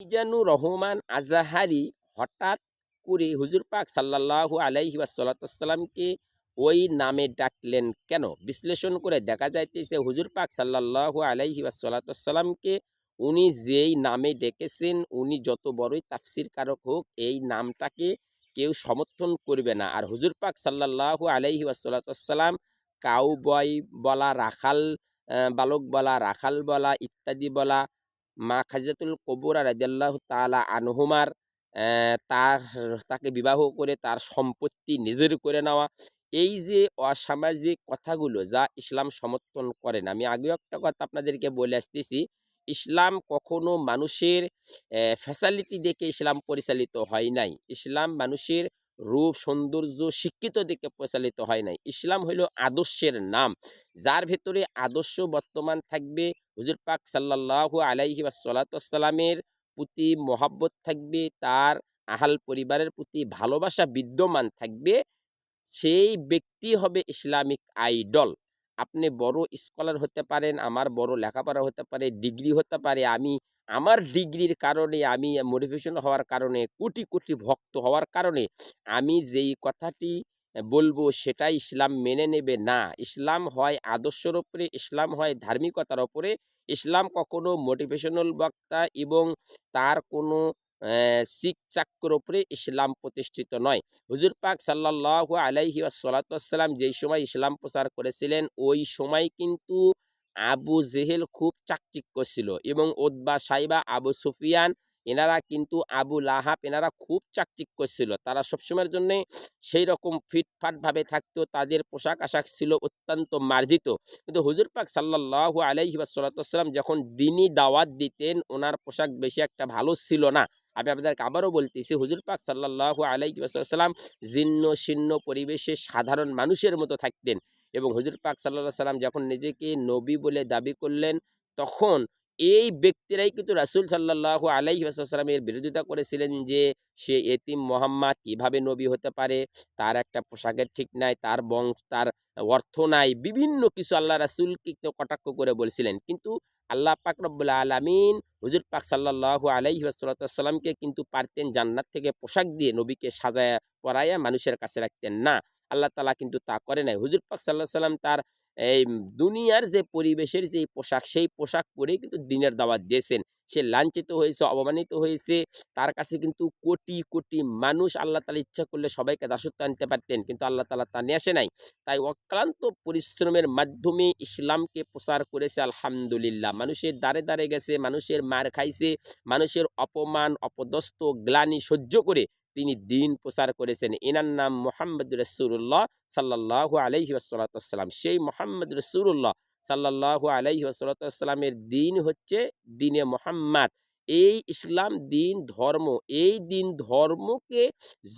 মিজানুর রহমান আজাহারি হঠাৎ করে হুজুর পাক সাল্লাল্লাহু আলাইহি ওয়াসাল্লামকে ওই নামে ডাকলেন কেন? বিশ্লেষণ করে দেখা যাইতেছে হুজুর পাক সাল্লাল্লাহু আলাইহি ওয়াসাল্লামকে উনি যেই নামে ডেকেছেন, উনি যত বড়ই তাফসির কারক হোক, এই নামটাকে কেউ সমর্থন করবে না। আর হুজুর পাক সাল্লাল্লাহু আলাইহি ওয়াসাল্লাম কাউ বয় বলা, রাখাল বালক বলা, রাখাল বলা, ইত্যাদি বলা মা খাজিজাতুল কবুরা রাদিয়াল্লাহ তালা আনহুমার তার, তাকে বিবাহ করে তার সম্পত্তি নিজের করে নেওয়া। এই যে অসামাজিক কথাগুলো যা ইসলাম সমর্থন করে না। আমি আগেও একটা কথা আপনাদেরকে বলে আসতেছি, ইসলাম কখনো মানুষের ফ্যাসালিটি দেখে ইসলাম পরিচালিত হয় নাই। ইসলাম মানুষের রূপ, সৌন্দর্য শিক্ষিত দিকে পরিচালিত হয় নাই। ইসলাম হইল আদর্শের নাম, যার ভেতরে আদর্শ বর্তমান থাকবে। হুজুর পাক সাল্লাল্লাহু আলাইহি ওয়াসাল্লামের প্রতি মহাব্বত থাকবে, তার আহাল পরিবারের প্রতি ভালোবাসা বিদ্যমান থাকবে। সেই ব্যক্তি হবে ইসলামিক আইডল। আপনি বড় স্কলার হতে পারেন, আমার বড় লেখাপড়া হতে পারে, ডিগ্রি হতে পারে, আমি আমার ডিগ্রির কারণে, আমি মোটিভেশন হওয়ার কারণে, কোটি কোটি ভক্ত হওয়ার কারণে, আমি যেই কথাটি বলব সেটা ইসলাম মেনে নেবে না। ইসলাম হয় আদর্শের ওপরে ইসলাম হয় ধার্মিকতার ওপরে ইসলাম কখনো মোটিভেশনাল বক্তা এবং তার কোনো শিখ চাক্কর ওপরে ইসলাম প্রতিষ্ঠিত নয়। হুজুর পাক সাল্লাল্লাহু আলাইহি ওয়াসাল্লাম যেই সময় ইসলাম প্রচার করেছিলেন, ওই সময় কিন্তু আবু জেহেল খুব চাকচিক্য ছিল এবং ওদবা সাইবা আবু সুফিয়ান, এনারা কিন্তু আবু লাহাব, এনারা খুব চাকচিক্য ছিল। তারা সবসময়ের জন্য সেই রকম ফিটফাটভাবে থাকতো, তাদের পোশাক আশাক ছিল অত্যন্ত মার্জিত। কিন্তু হুজুর পাক সাল্লাল্লাহু আলাইহি ওয়াসাল্লাম যখন দিনই দাওয়াত দিতেন, ওনার পোশাক বেশি একটা ভালো ছিল না। আমি আপনাদেরকে আবারও বলতেছি, হুজুর পাক সাল্লাল্লাহু আলাইহি ওয়াসাল্লাম জীর্ণ শীর্ণ পরিবেশে সাধারণ মানুষের মতো থাকতেন। এবং হুজুর পাক সাল্লাহ সাল্লাম যখন নিজেকে নবী বলে দাবি করলেন, তখন এই ব্যক্তিরাই কিন্তু রাসূল আলাইহি ওয়াসাল্লামের বিরোধিতা করেছিলেন যে সে এতিম মোহাম্মদ কীভাবে নবী হতে পারে, তার একটা পোশাকের ঠিক নাই, তার বংশ, তার অর্থ নাই, বিভিন্ন কিছু আল্লাহ রাসূলকে কটাক্ষ করে বলছিলেন। কিন্তু আল্লাহ পাক রব্বুল আলামিন হুজুর পাক সাল্লাল্লাহু আলাইহি ওয়াসাল্লামকে কিন্তু পারতেন জান্নাত থেকে পোশাক দিয়ে নবীকে সাজায়া পরাইয়া মানুষের কাছে রাখতেন না। আল্লাহ তালা কিন্তু তা করে নাই। হুজুর পাক সাল্লাহ সাল্লাম তার এই দুনিয়ার যে পরিবেশের যে পোশাক, সেই পোশাক পরেই কিন্তু দিনের দাওয়াত দিয়েছেন। সে লাঞ্ছিত হয়েছে অবমানিত হয়েছে। তার কাছে কিন্তু কোটি কোটি মানুষ আল্লাহ তালা ইচ্ছা করলে সবাইকে দাসত্ব আনতে পারতেন, কিন্তু আল্লাহ তালা তা নিয়ে আসে নাই। তাই অক্লান্ত পরিশ্রমের মাধ্যমে ইসলামকে প্রচার করেছে, আলহামদুলিল্লাহ। মানুষের দ্বারে দ্বারে গেছে, মানুষের মার খাইছে, মানুষের অপমান, অপদস্থ, গ্লানি সহ্য করে তিনি দিন প্রচার করেছেন। এনার নাম মোহাম্মদ রসুল্লাহ সাল্লাহ আলহি ওসালাতাম সেই মোহাম্মদ রসুল্লাহ সাল্লাহু আলহি ওসালাতামের দিন হচ্ছে দিনে মোহাম্মদ। এই ইসলাম দিন ধর্ম। এই দিন ধর্মকে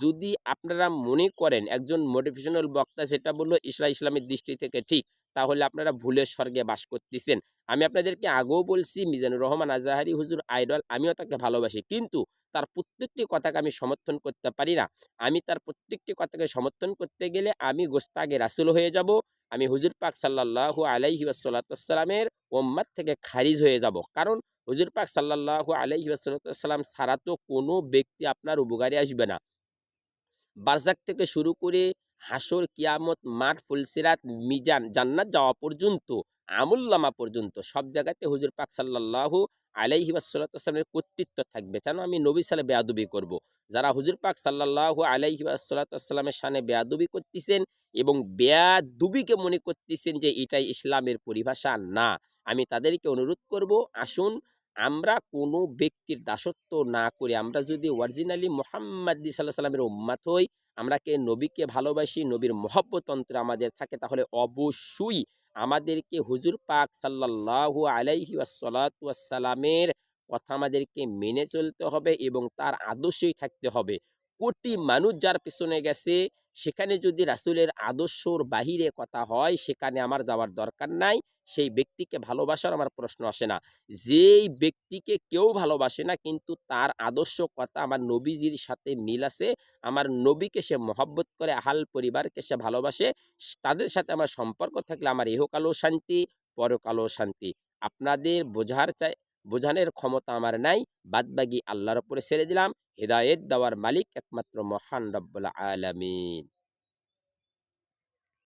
যদি আপনারা মনে করেন, একজন মোটিভেশনাল বক্তা সেটা বলল ইসলাম ইসলামের দৃষ্টি থেকে ঠিক। তাহলে আপনারা ভুলের স্বর্গে বাস করতেছেন। আমি আপনাদেরকে আগেও বলছি, মিজানুর রহমান আজাহারি হুজুর আইডল, আমিও তাকে ভালোবাসি। কিন্তু তার প্রত্যেকটি কথাকে আমি সমর্থন করতে পারি না। আমি তার প্রত্যেকটি কথাকে সমর্থন করতে গেলে আমি গোস্তাগে রাসুল হয়ে যাব, আমি হুজুর পাক সাল্লাহু আলাইহি ওসাল্লাতামের ওম্মাদ থেকে খারিজ হয়ে যাব। কারণ হুজুর পাক সাল্লাহু আলাইহি ওসাল্লাম ছাড়া তো কোনো ব্যক্তি আপনার উপকারে আসবে না। বারজাক থেকে শুরু করে হাসর কিয়ামত মাঠ ফুলসিরাত মিজান জান্নাত যাওয়া পর্যন্ত আমুল্লামা পর্যন্ত, সব জায়গাতে হুজুর পাক সাল্লাহু আলাইহি আসসালামের কর্তৃত্ব থাকবে। কেন? আমি নবী সালে বেয়াদুবি করব। যারা হুজুর পাক সাল্লাহু আলাইহি আসসালামের সানে বেয়াদুবি করতেছেন এবং বেয়াদুবিকে মনে করতেছেন যে এটাই ইসলামের পরিভাষা, না। আমি তাদেরকে অনুরোধ করব, আসুন আমরা কোনো ব্যক্তির দাসত্ব না করে আমরা যদি অরিজিনালি মোহাম্মদ সাল্লাহ সাল্লামের উম্মাত হই আমরাকে নবীকে ভালোবাসি, নবীর মহব্বতন্ত্র আমাদের থাকে, তাহলে অবশ্যই আমাদেরকে হুজুর পাক সাল্লাল্লাহু আলাইহি ওয়াসালামের কথা আমাদেরকে মেনে চলতে হবে এবং তার আদর্শই থাকতে হবে। কোটি মানুষ যার পেছনে গেছে সেখানে যদি রাসুলের আদর্শর বাহিরে কথা হয়, সেখানে আমার যাওয়ার দরকার নাই। সেই ব্যক্তিকে ভালোবাসার আমার প্রশ্ন আসে না। যেই ব্যক্তিকে কেউ ভালোবাসে না, কিন্তু তার আদর্শ কথা আমার নবীজির সাথে মিল আছে, আমার নবীকে সে মহব্বত করে, আহাল পরিবারকে সে ভালোবাসে তাদের সাথে আমার সম্পর্ক থাকলে আমার ইহকালও শান্তি, পরকালও শান্তি। আপনাদের বোঝার চাই বোঝানোর ক্ষমতা আমার নাই। বাদবাগি আল্লাহর উপরে ছেড়ে দিলাম। হৃদায়ত দেওয়ার মালিক একমাত্র মহান রব্বুল আলামিন।